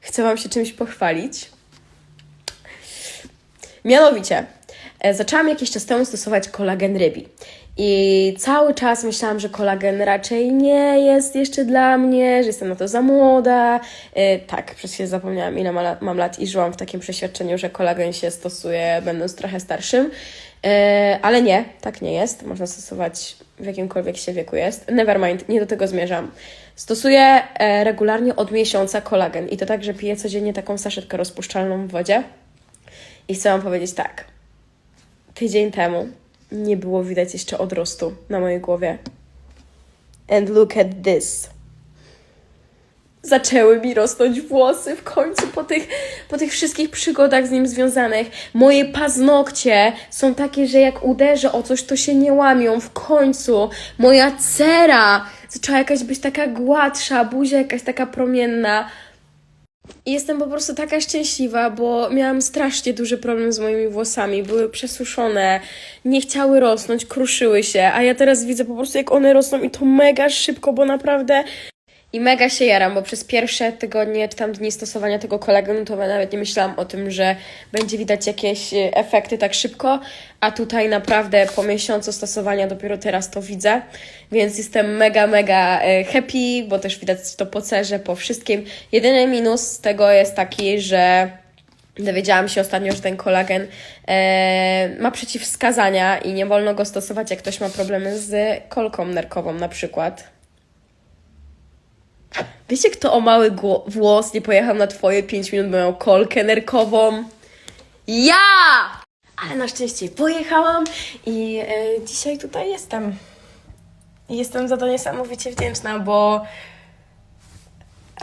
chcę Wam się czymś pochwalić. Mianowicie, zaczęłam jakiś czas temu stosować kolagen rybi. I cały czas myślałam, że kolagen raczej nie jest jeszcze dla mnie, że jestem na to za młoda. E, tak, przez chwilę zapomniałam, ile mam lat i żyłam w takim przeświadczeniu, że kolagen się stosuje będąc trochę starszym. E, ale nie, tak nie jest. Można stosować w jakimkolwiek się wieku jest. Nevermind, nie do tego zmierzam. Stosuję e, regularnie od miesiąca kolagen i to tak, że piję codziennie taką saszetkę rozpuszczalną w wodzie. I chcę Wam powiedzieć tak. Tydzień temu nie było widać jeszcze odrostu na mojej głowie. And look at this. Zaczęły mi rosnąć włosy w końcu po tych, po tych wszystkich przygodach z nim związanych. Moje paznokcie są takie, że jak uderzę o coś, to się nie łamią. W końcu moja cera zaczęła jakaś być taka gładsza, buzia jakaś taka promienna. I jestem po prostu taka szczęśliwa, bo miałam strasznie duży problem z moimi włosami. Były przesuszone, nie chciały rosnąć, kruszyły się, a ja teraz widzę po prostu, jak one rosną i to mega szybko, bo naprawdę. I mega się jaram, bo przez pierwsze tygodnie czy tam dni stosowania tego kolagenu to nawet nie myślałam o tym, że będzie widać jakieś e, efekty tak szybko, a tutaj naprawdę po miesiącu stosowania dopiero teraz to widzę, więc jestem mega, mega e, happy, bo też widać to po cerze, po wszystkim. Jedyny minus tego jest taki, że Dowiedziałam się ostatnio, że ten kolagen e, ma przeciwwskazania i nie wolno go stosować, jak ktoś ma problemy z kolką nerkową na przykład. Wiecie, kto o mały włos nie pojechał na twoje 5 minut, miał kolkę nerkową? Ja! Ale na szczęście pojechałam i e, dzisiaj tutaj jestem. Jestem za to niesamowicie wdzięczna, bo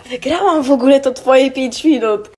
wygrałam w ogóle to twoje 5 minut.